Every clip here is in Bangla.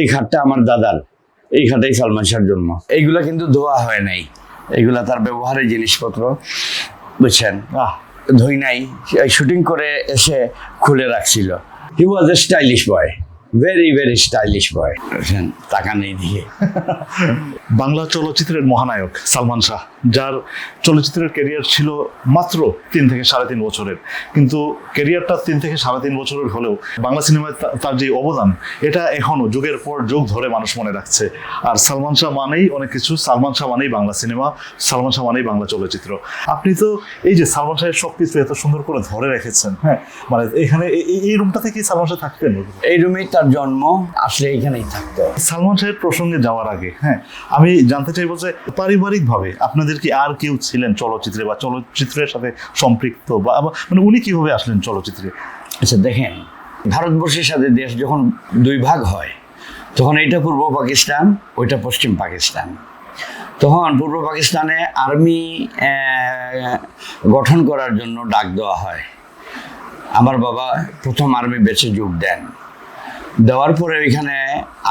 এই খাটটা আমার দাদার। এই খাটেই সালমান শাহর জন্ম। এইগুলা কিন্তু ধোয়া হয় নাই। এইগুলা তার ব্যবহারের জিনিসপত্র, বুঝছেন? ধুই নাই। শুটিং করে এসে খুলে রাখছিল। He was a stylish boy very very stylish boy টাকা নেই দিয়ে। বাংলা চলচ্চিত্রের মহানায়ক সালমান শাহ যার চলচ্চিত্রের ক্যারিয়ার ছিল মাত্র তিন থেকে সাড়ে তিন বছরের। কিন্তু ক্যারিয়ারটা তিন থেকে সাড়ে তিন বছরের হলেও বাংলা সিনেমায় তার যে অবদান এটা এখনও যুগের পর যুগ ধরে মানুষ মনে রাখছে। আর সালমান শাহ মানেই অনেক কিছু। সালমান শাহ মানেই বাংলা সিনেমা সালমান শাহ মানেই বাংলা চলচ্চিত্র। আপনি তো এই যে সালমান শাহের সব কিছু এত সুন্দর করে ধরে রেখেছেন হ্যাঁ মানে এখানে এই- রুমটা থেকে সালমান শাহ থাকতেন? এই রুমেই তার জন্ম আসলে এখানেই থাকতো। সালমান শাহের প্রসঙ্গে যাওয়ার আগে হ্যাঁ আমি জানতে চাইব যে পারিবারিকভাবে আপনাদের কি আর কেউ ছিলেন চলচ্চিত্রে বা চলচ্চিত্রের সাথে সম্পৃক্ত বা মানে উনি কীভাবে আসলেন চলচ্চিত্রে? আচ্ছা দেখেন ভারতবর্ষের সাথে দেশ যখন দুই ভাগ হয় তখন এইটা পূর্ব পাকিস্তান ওইটা পশ্চিম পাকিস্তান। তখন পূর্ব পাকিস্তানে আর্মি গঠন করার জন্য ডাক দেওয়া হয়। আমার বাবা প্রথম আর্মি বেছে যোগ দেন। দেওয়ার পরে ওইখানে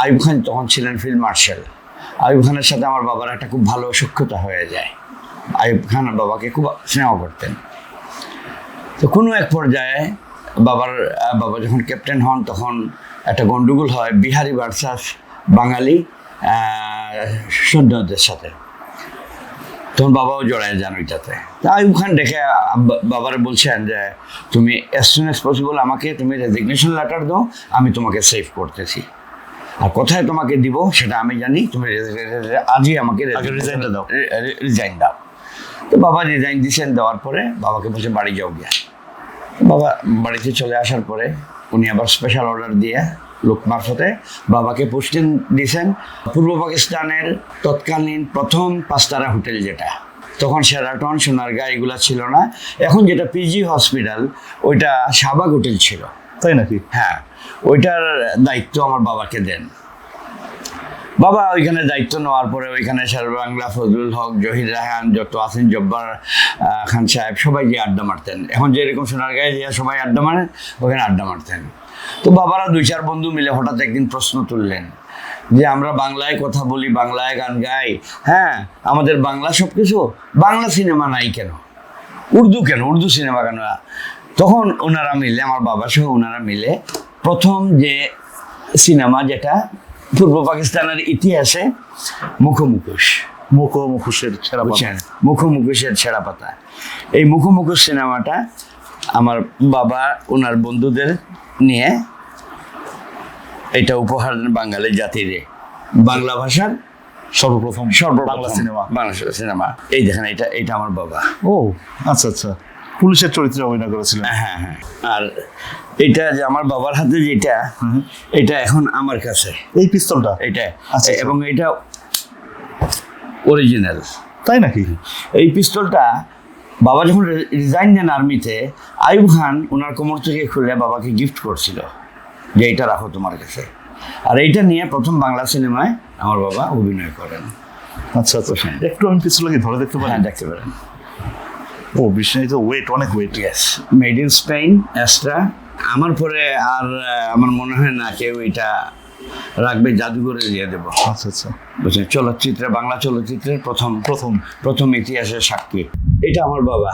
আইব খান তখন ছিলেন ফিল্ড মার্শাল। আইব খানের সাথে আমার বাবার একটা খুব ভালো সক্ষতা হয়ে যায়। আইব খান বাবাকে খুব স্নেহ করতেন। তো কোনো এক পর্যায়ে বাবার বাবা যখন ক্যাপ্টেন হন তখন একটা গন্ডগোল হয় বিহারি ভার্সাস বাঙালি সৈন্যদের সাথে। তখন বাবাও জড়ায় যান ওইটাতে। তা আইব খান দেখে বাবারে বলছেন যে তুমি অ্যাজ সুন অ্যাজ পসিবল আমাকে তুমি রেজিগনেশন লেটার দাও আমি তোমাকে সেভ করতেছি। আর কোথায় তোমাকে দিব সেটা আমি জানি তুমি আজই আমাকে আগে resign টা দাও। রিজাইন দাও। তো বাবা রিজাইন দিয়েছেন দেওয়ার পরে বাবাকে বলছে বাড়ি যাও গিয়া। বাবা বাড়িতে চলে আসার পরে উনি আবার স্পেশাল অর্ডার দিয়ে লোক মারফতে বাবাকে পোস্টিং দিয়েছেন পূর্ব পাকিস্তানের তৎকালীন প্রথম পাঁচতারা হোটেল যেটা তখন সেরাটন সোনারগাঁ এগুলা ছিল না। এখন যেটা পিজি হসপিটাল ওইটা শাহবাগ হোটেল ছিল। তাই নাকি? হ্যাঁ ওইটার দায়িত্ব আমার বাবাকে দেন। বাবা ওইখানে দায়িত্ব নেওয়ার পরে ওইখানে বাংলা ফজলুল হক জহির রাহান যত আছেন জব্বার খান সাহেব সবাই যে আড্ডা মারতেন। এখন যেরকম সোনার গায়ে যে সবাই আড্ডা মারেন ওখানে আড্ডা মারতেন। তো বাবারা দুই চার বন্ধু মিলে হঠাৎ একদিন প্রশ্ন তুললেন যে আমরা বাংলায় কথা বলি বাংলায় গান গাই। হ্যাঁ আমাদের বাংলা সব কিছু বাংলা সিনেমা নাই কেন? উর্দু কেন? উর্দু সিনেমা কেন? তখন ওনারা মিলে আমার বাবা সহ ওনারা মিলে প্রথম যে সিনেমা যেটা পূর্ব পাকিস্তানের ইতিহাসে মুখোমুখোশ। মুখ ও মুখোশের ছেঁড়া পাতা। মুখোমুখোশের ছেঁড়া পাতা। এই মুখোমুখোশ সিনেমাটা আমার বাবা ওনার বন্ধুদের নিয়ে এটা উপহার বাঙালি জাতিরে বাংলা ভাষার সর্বপ্রথম সর্বপ্রথম বাংলা সিনেমা। বাংলা সিনেমা। এই দেখেন এটা এটা আমার বাবা। ও আচ্ছা আচ্ছা। পুলিশের চরিত্রে অভিনয় করেছিলেন। হ্যাঁ হ্যাঁ আর এটা যে আমার বাবার হাতে যেটা এটা এখন আমার কাছে। এই পিস্তলটা? এটা। আচ্ছা। এবং এটা অরিজিনাল তাই নাকি? এই পিস্তলটা বাবা যখন রিজাইন দেন আর্মিতে আইব খান ওনার কোমর থেকে খুলে বাবাকে গিফট করছিল যে এটা রাখো তোমার কাছে। আর এইটা নিয়ে প্রথম বাংলা সিনেমায় আমার বাবা অভিনয় করেন। আচ্ছা আচ্ছা। একটু আমি পিস্তলকে ধরে দেখতে পারেন? হ্যাঁ দেখতে পারেন। ও বিষ্ণু তো ওয়েট অনেক wait yes made in Spain Astra আমার পরে আর আমার মনে হয় না কেউ এটা রাখবে জাদুঘরে দিয়ে দেবো। আচ্ছা আচ্ছা। বুঝছেন চলচ্চিত্রে বাংলা চলচ্চিত্রের প্রথম প্রথম। প্রথম ইতিহাসের সাক্ষী। এটা আমার বাবা।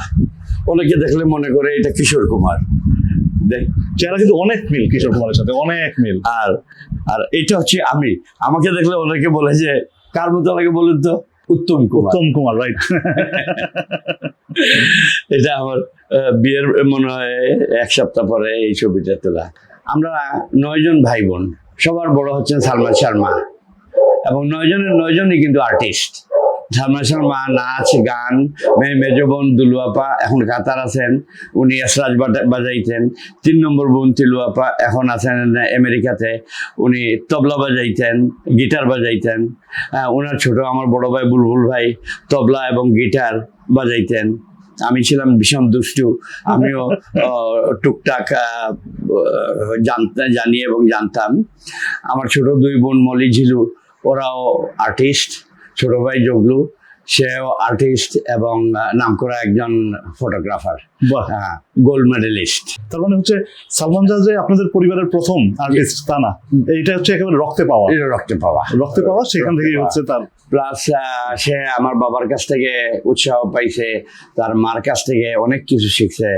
অনেকে দেখলে মনে করে এটা কিশোর কুমার। দেখ চেহারা কিন্তু অনেক মিল কিশোর কুমারের সাথে অনেক মিল। আর আর এটা হচ্ছে আমি। আমাকে দেখলে অনেকে বলে যে কার মতো বলুন তো? উত্তম কুমার। উত্তম কুমার রাইট এটা আমার বিয়ের মনে হয় এক সপ্তাহ পরে এই ছবিটা তোলা। আমরা নয়জন ভাই বোন। সবার বড় হচ্ছেন সালমান শর্মা। এবং নয়জনের নয়জনই কিন্তু আর্টিস্ট সালমান শর্মা নাচ গান মে- মেজ বোন দুলুয়াপা এখন কাতার আছেন। উনি এসরাজ বাজা- বাজাইতেন। তিন নম্বর বোন তিলুয়াপা এখন আছেন আমেরিকাতে। উনি তবলা বাজাইতেন গিটার বাজাইতেন। হ্যাঁ, ওনার ছোট আমার বড় ভাই বুলবুল ভাই তবলা এবং গিটার বাজাইতেন। আমি ছিলাম ভীষণ দুষ্টু। আমিও টুকটাক জানতে জানি এবং জানতাম। আমার ছোট দুই বোন মলি ঝিলু ওরাও আর্টিস্ট ছোট ভাই জগলু সেও আর্টিস্ট এবং আহ, নামকরা একজন ফটোগ্রাফার বাহ। গোল্ড মেডেলিস্ট তার মানে হচ্ছে সালমান যে আপনাদের পরিবারের প্রথম আর্টিস্ট তা না। এইটা হচ্ছে একেবারে রক্তে পাওয়া। এটা রক্তে পাওয়া। রক্তে পাওয়া সেখান থেকেই হচ্ছে তার প্লাস সে আমার বাবার কাছ থেকে উৎসাহ পাইছে তার মার কাছ থেকে অনেক কিছু শিখছে।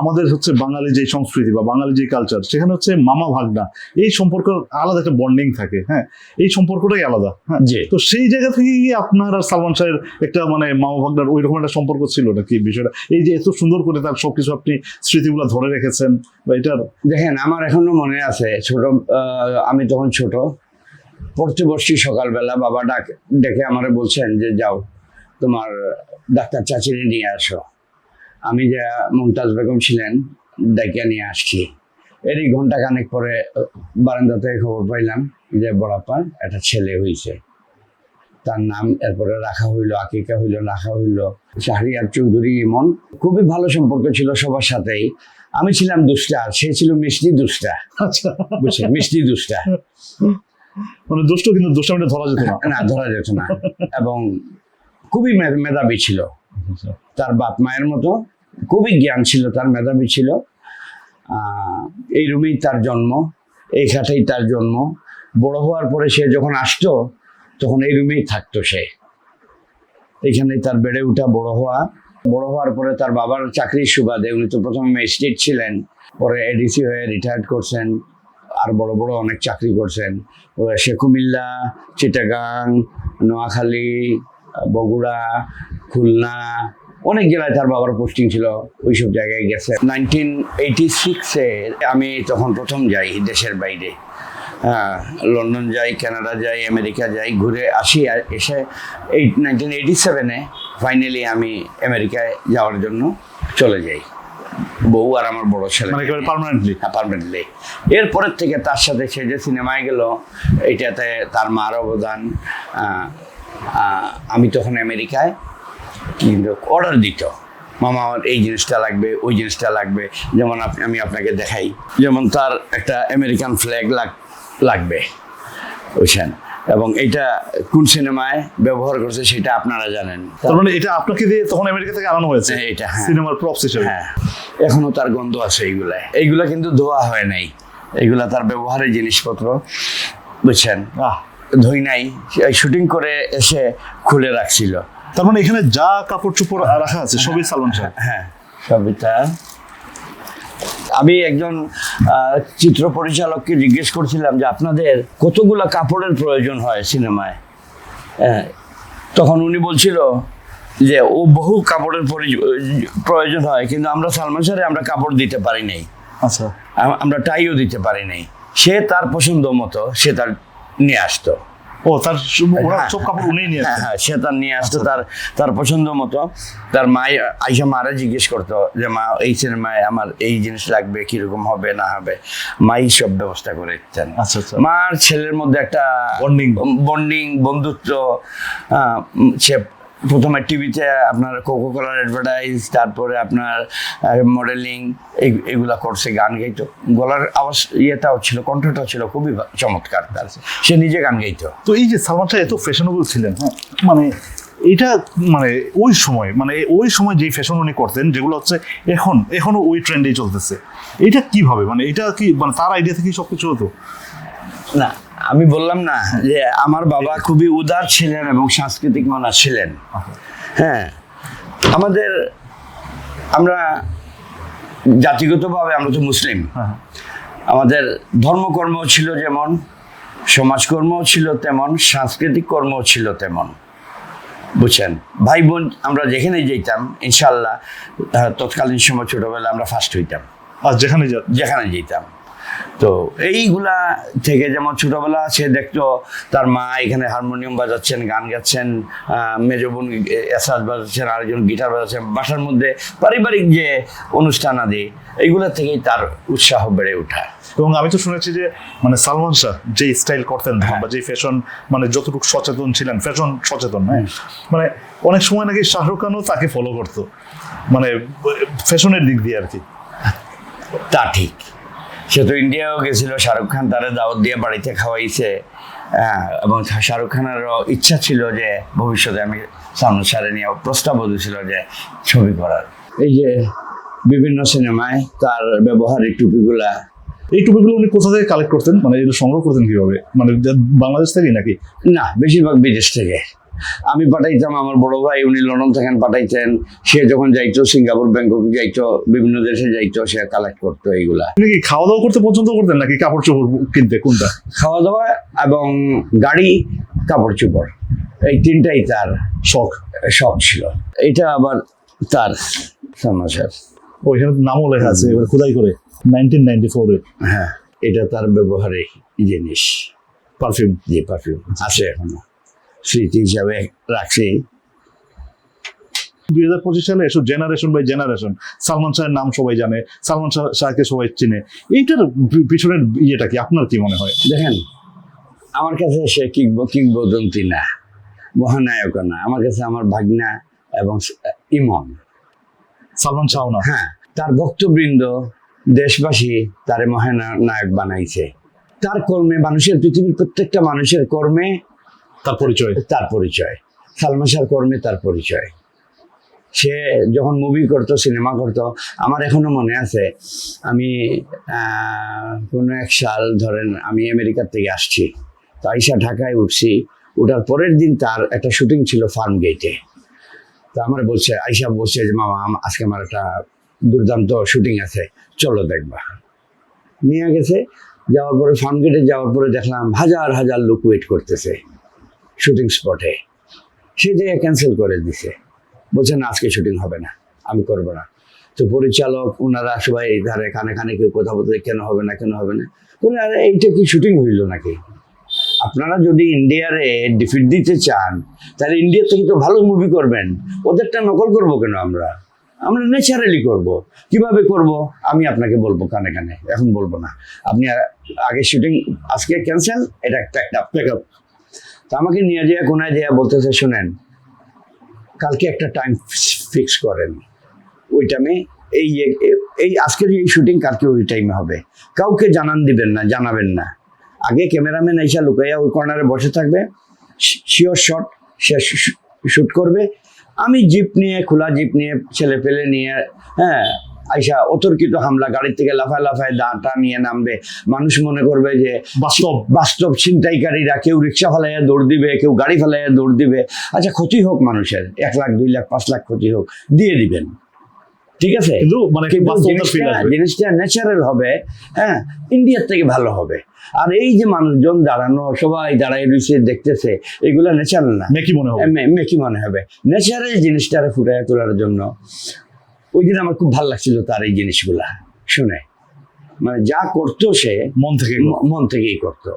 আমাদের হচ্ছে বাঙালি যে সংস্কৃতি বা বাঙালি যে কালচার সেখানে হচ্ছে মামা ভাগনা এই সম্পর্ক আলাদা একটা বন্ডিং থাকে হ্যাঁ? এই সম্পর্কটাই আলাদা হ্যাঁ? তো সেই জায়গা থেকে কি আপনার আর সালমান শাহের একটা মানে মামা ভাগনার ওই রকম একটা সম্পর্ক ছিল নাকি বিষয়টা? এই যে এত সুন্দর করে তার সবকিছু আপনি স্মৃতিগুলো ধরে রেখেছেন বা এটার দেখেন আমার এখনও মনে আছে ছোট আহ, আমি তখন ছোট পড়তে বসছি সকালবেলা বাবা ডাক ডেকে আমার বলছেন যে যাও তোমার ডাক্তার চাচিরে নিয়ে আসো। আমি যা মুমতাজ বেগম ছিলেন ডেকে নিয়ে আসছি। এরই ঘণ্টা খানেক পরে বারান্দা থেকে খবর পাইলাম যে বড়াপার একটা ছেলে হয়েছে তার নাম এরপরে রাখা হইল আকিকা হইল রাখা হইল। শাহরিয়ার চৌধুরী ইমন খুবই ভালো সম্পর্ক ছিল সবার সাথেই। আমি ছিলাম দুষ্টা আর সে ছিল মিষ্টি দুষ্টা। আচ্ছা। বুঝছেন? মিষ্টি দুষ্টা। মানে দুষ্ট কিন্তু দুষ্টামিটা ধরা যেত না। না, ধরা যেত না। এবং খুবই মেধাবী ছিল। তার বাপ মায়ের মতো খুবই জ্ঞান ছিল, তার মেধাবী ছিল। এই রুমেই তার জন্ম, এই খাটেই তার জন্ম। বড় হওয়ার পরে সে যখন আসতো, তখন এই রুমেই থাকতো সে। এইখানেই তার বেড়ে ওঠা বড় হওয়া। বড় হওয়ার পরে তার বাবার চাকরির সুবাদে উনি তো প্রথমে ম্যাজিস্ট্রেট ছিলেন, পরে এডিসি হয়ে রিটায়ার্ড করছেন। আর বড় বড় অনেক চাকরি করছেন। সে কুমিল্লা চিটাগাং, নোয়াখালী, বগুড়া, খুলনা, অনেক জেলায় তার বাবার পোস্টিং ছিল, ওইসব জায়গায় গেছে। নাইনটিন এইটি সিক্সে আমি তখন প্রথম যাই দেশের বাইরে। হ্যাঁ লন্ডন যাই, কানাডা যাই, আমেরিকা যাই, ঘুরে আসি আর এসে এইট নাইনটিন এইটি সেভেনে ফাইনালি আমি আমেরিকায় যাওয়ার জন্য চলে যাই। বউ আর আমার বড় ছেলে। মানে একেবারে পার্মানেন্টলি অ্যাপার্টমেন্টলি এরপরের থেকে তার সাথে সে যে সিনেমায় গেল এটাতে তার মার অবদান আমি তখন আমেরিকায় কিন্তু অর্ডার দিত। মামা আমার এই জিনিসটা লাগবে ওই জিনিসটা লাগবে। যেমন আপনি আমি আপনাকে দেখাই। যেমন তার একটা আমেরিকান ফ্ল্যাগ লাগ লাগবে। বুঝছেন? এবং এটা কোন সিনেমায় ব্যবহার করছে সেটা আপনারা জানেন। তার মানে এটা আপনাকে দিয়ে তখন আমেরিকা থেকে আনানো হয়েছে? হ্যাঁ, এটা, হ্যাঁ। সিনেমার প্রপস হিসেবে। হ্যাঁ এখনও তার গন্ধ আছে এইগুলা। এইগুলা কিন্তু ধোয়া হয় নাই। এইগুলা তার ব্যবহারের জিনিসপত্র বুঝছেন? ধুই নাই শুটিং করে এসে খুলে রাখছিল। তার মানে এখানে যা কাপড় চোপড় রাখা আছে সবই সালমান শাহ হ্যাঁ সবই তার। আমি একজন চিত্র পরিচালককে জিজ্ঞেস করছিলাম যে আপনাদের কতগুলা কাপড়ের প্রয়োজন হয় সিনেমায়? তখন উনি বলছিল যে ও বহু কাপড়ের পরি- প্রয়োজন হয় কিন্তু আমরা সালমান শাহরে আমরা কাপড় দিতে পারি নাই। আচ্ছা। আমরা টাইও দিতে পারি নাই। সে তার পছন্দ মতো সে তার নিয়ে আসতো। ও তার সব- ওরা হ্যাঁ, কাপড় উনি নিয়ে হ্যাঁ হ্যাঁ সে তার নিয়ে আসতো তার তার পছন্দ মতো। তার মা আইসা মারা জিজ্ঞেস করতো যে মা এই সিনেমায় আমার এই জিনিস লাগবে কীরকম হবে না হবে? মাই সব ব্যবস্থা করে দিতেন। আচ্ছা আচ্ছা। মার ছেলের মধ্যে একটা বন্ডিং। বন্ডিং বন্ধুত্ব সে প্রথমে টিভিতে আপনার কোকো কোলার অ্যাডভার্টাইজ তারপরে আপনার মডেলিং এগুলা করছে গান গাইতো। গলার আওয়াজ ইয়েটাও ছিল কণ্ঠটাও ছিল খুবই চমৎকার তার। সে নিজে গান গাইতো। তো এই যে সালমান শাহ এত ফ্যাশনেবল ছিলেন হ্যাঁ মানে এটা মানে ওই সময় মানে ওই সময় যেই ফ্যাশন উনি করতেন যেগুলো হচ্ছে এখন এখনও ওই ট্রেন্ডেই চলতেছে এটা কীভাবে? মানে এটা কি মানে তার আইডিয়া থেকেই সবকিছু হতো? না আমি বললাম না যে আমার বাবা খুবই উদার ছিলেন এবং সাংস্কৃতিক মানা ছিলেন। হ্যাঁ আমাদের আমরা জাতিগতভাবে আমরা তো মুসলিম। হ্যাঁ। আমাদের ধর্মকর্ম ছিল যেমন সমাজকর্মও ছিল তেমন সাংস্কৃতিক কর্ম ছিল তেমন। বুঝছেন? ভাই বোন আমরা যেখানেই যেতাম ইনশাল্লাহ তৎকালীন সময় ছোটবেলা আমরা ফার্স্ট হইতাম। আর যেখানে যেখানে যেতাম। তো এইগুলা থেকে যেমন ছোটবেলা সে দেখতো তার মা এখানে হারমোনিয়াম বাজাচ্ছেন গান গাচ্ছেন মেজ বোন এসাজ বাজাচ্ছেন আরেকজন গিটার বাজাচ্ছেন বাসার মধ্যে পারিবারিক যে অনুষ্ঠান আদি এইগুলা থেকেই তার উৎসাহ বেড়ে ওঠা। এবং আমি তো শুনেছি যে মানে সালমান শাহ যে স্টাইল করতেন হ্যাঁ। বা যে ফ্যাশন মানে যতটুকু সচেতন ছিলেন ফ্যাশন সচেতন হ্যাঁ? মানে অনেক সময় নাকি শাহরুখ খানও তাকে ফলো করতো মানে ফ্যাশনের দিক দিয়ে আর কি। তা ঠিক। সে তো ইন্ডিয়াও গেছিল শাহরুখ খান তারে দাওয়াত দিয়ে বাড়িতে খাওয়াইছে। হ্যাঁ, এবং শাহরুখ খানেরও ইচ্ছা ছিল যে ভবিষ্যতে আমি সালমান শাহরে নিয়ে প্রস্তাবও ছিল যে ছবি করার। এই যে বিভিন্ন সিনেমায় তার ব্যবহারিক টুপিগুলা। এই টুপিগুলো উনি কোথা থেকে কালেক্ট করতেন? মানে এগুলো সংগ্রহ করতেন কীভাবে? মানে বাংলাদেশ থেকেই নাকি? না বেশিরভাগ বিদেশ থেকে। আমি পাঠাইতাম আমার বড় ভাই উনি লন্ডন থেকে পাঠাইতেন। সে যখন যাইতো সিঙ্গাপুর ব্যাংকক যাইতো বিভিন্ন দেশে যাইতো সে কালেক্ট করতো এইগুলা। কি খাওয়া দাওয়া করতে পছন্দ করতেন নাকি কাপড় চোপড় কিনতে কোনটা? খাওয়া দাওয়া এবং গাড়ি কাপড় চোপড় এই তিনটাই তার শখ। শখ ছিল। এটা আবার তার সমাচার ওইখানে নামও লেখা আছে এবার খোদাই করে। নাইনটিন নাইনটি ফোরে হ্যাঁ এটা তার ব্যবহারে জিনিস। পারফিউম যে পারফিউম আছে এখনও। স্মৃতি হিসাবে রাখছি। দুই হাজার পঁচিশ সালে এসব জেনারেশন বাই জেনারেশন সালমান শাহের নাম সবাই জানে সালমান শাহ শাহকে সবাই চিনে। এইটার পিছনের ইয়েটা কি? আপনার কি মনে হয়? দেখেন আমার কাছে সে কিংব কিংবদন্তি না মহানায়ক না আমার কাছে আমার ভাগনা এবং ইমন। সালমান শাহ না? হ্যাঁ তার ভক্তবৃন্দ দেশবাসী তারে মহানায়ক বানাইছে। তার কর্মে মানুষের পৃথিবীর প্রত্যেকটা মানুষের কর্মে তার পরিচয়? তার পরিচয়। সালমান শাহর কর্মে তার পরিচয়। সে যখন মুভি করতো সিনেমা করতো, আমার এখনও মনে আছে, আমি কোনো এক সাল ধরেন আমি আমেরিকার থেকে আসছি, তো আইসা ঢাকায় উঠছি ওঠার পরের দিন তার একটা শুটিং ছিল ফার্ম গেটে তো আমার বলছে, আইসা বলছে যে, মামা আজকে আমার একটা দুর্দান্ত শুটিং আছে, চলো দেখবা। নিয়ে গেছে, যাওয়ার পরে ফার্ম গেটে যাওয়ার পরে দেখলাম হাজার হাজার লোক ওয়েট করতেছে। শুটিং স্পটে। সে যে ক্যান্সেল করে দিছে। বলছে, না, আজকে শুটিং হবে না, আমি করব না। তো পরিচালক ওনারা সবাই ধারে কানে কানে কেউ কথা বলতে কেন হবে না, কেন হবে না? বলে, আরে, এইটা কি শুটিং হইল নাকি? আপনারা যদি ইন্ডিয়ারে ডিফিট দিতে চান, তাহলে ইন্ডিয়া থেকে তো ভালো মুভি করবেন। ওদেরটা নকল করব কেন আমরা? আমরা ন্যাচারালি করব। কীভাবে করব? আমি আপনাকে বলব কানে কানে, এখন বলব না। আপনি আগে শুটিং আজকে ক্যান্সেল এটা একটা একটা তো আমাকে নিয়ে যেয়ে, কোনায় যেয়ে, বলতেছে, শুনেন, কালকে একটা টাইম ফিক্স করেন। ওই টাইমে এই এই আজকের এই শুটিং কালকে ওই টাইমে হবে। কাউকে জানান দিবেন না, জানাবেন না। আগে ক্যামেরাম্যান এসে লুকাইয়া ওই কর্নারে বসে থাকবে শিওর শট সে শ্যুট করবে। আমি জিপ নিয়ে, খোলা জিপ নিয়ে ছেলে পেলে নিয়ে হ্যাঁ আইসা অতর্কিত হামলা গাড়ির থেকে লাফায় লাফায় দাঁটা নিয়ে নামবে। মানুষ মনে করবে যে বাস্তব। বাস্তব ছিনতাইকারীরা কেউ রিক্সা ফেলাইয়া দৌড় দিবে কেউ গাড়ি ফেলাইয়া দৌড় দিবে। আচ্ছা ক্ষতি হোক মানুষের। এক লাখ দুই লাখ পাঁচ লাখ ক্ষতি হোক দিয়ে দিবেন। ঠিক আছে? কিন্তু মানে জিনিসটা ন্যাচারাল হবে হ্যাঁ? ইন্ডিয়ার থেকে ভালো হবে। আর এই যে মানুষজন দাঁড়ানো সবাই দাঁড়ায় রয়েছে দেখতেছে এগুলো ন্যাচারাল না। মেকি মনে হবে। মেকি মনে হবে। ন্যাচারাল জিনিসটারে ফুটাইয়া তোলার জন্য ওই দিন আমার খুব ভালো লাগছিল তার এই জিনিসগুলা শুনে। মানে যা করতো সে মন থেকে মন থেকেই করতো।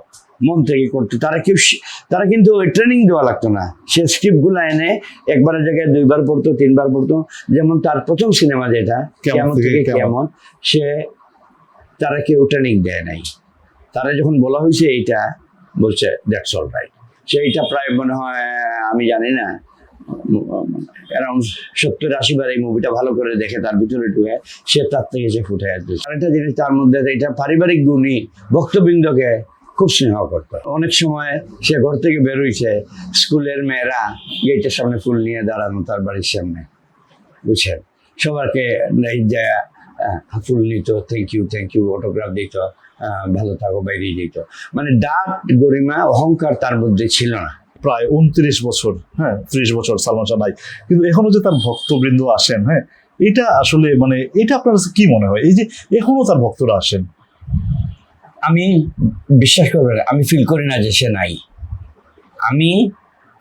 মন থেকেই করতো। তারা কেউ তারা কিন্তু ওই ট্রেনিং দেওয়া লাগতো না। সে স্ক্রিপ্টগুলো এনে একবারের জায়গায় দুইবার পড়তো তিনবার পড়তো। যেমন তার প্রথম সিনেমা যেটা কেমন থেকে থেকে কেমন। কেমন সে তারা কেউ ট্রেনিং দেয় নাই। তারা যখন বলা হয়েছে এইটা বলছে দ্যাটস অল রাইট সেইটা প্রায় মনে হয় আমি জানি না। অ্যারাউন্ড সত্তর আশি বার এই মুভিটা ভালো করে দেখে তার ভিতরে ঢুকে সে তার থেকে সে ফুটে আসবে আরেকটা জিনিস তার মধ্যে এটা পারিবারিক গুণই ভক্তবৃন্দকে খুব স্নেহ করতো। অনেক সময় সে ঘর থেকে বেরোইছে, স্কুলের মেয়েরা গেটের সামনে ফুল নিয়ে দাঁড়ানো তার বাড়ির সামনে। বুঝছেন? সবাইকে এই ফুল নিত thank you thank you autograph দিত ভালো থাকো বেরিয়ে দিত মানে ডাক গরিমা, অহংকার তার মধ্যে ছিল না। প্রায় উনত্রিশ বছর হ্যাঁ ত্রিশ বছর সালমান শাহ নাই। কিন্তু এখনও যে তার ভক্তবৃন্দ আসেন হ্যাঁ এটা আসলে মানে এটা আপনার কি মনে হয়? এই যে এখনও তার ভক্তরা আসেন। আমি বিশ্বাস করবেন, আমি ফিল করি না যে সে নাই। আমি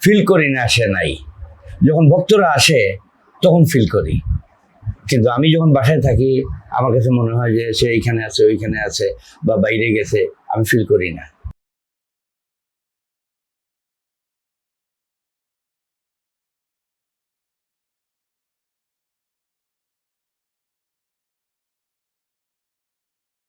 ফিল করি না সে নাই। যখন ভক্তরা আসে, তখন ফিল করি। কিন্তু আমি যখন বাসায় থাকি, আমার কাছে মনে হয় যে সে এইখানে আছে, ওইখানে আছে, বা বাইরে গেছে, আমি ফিল করি না।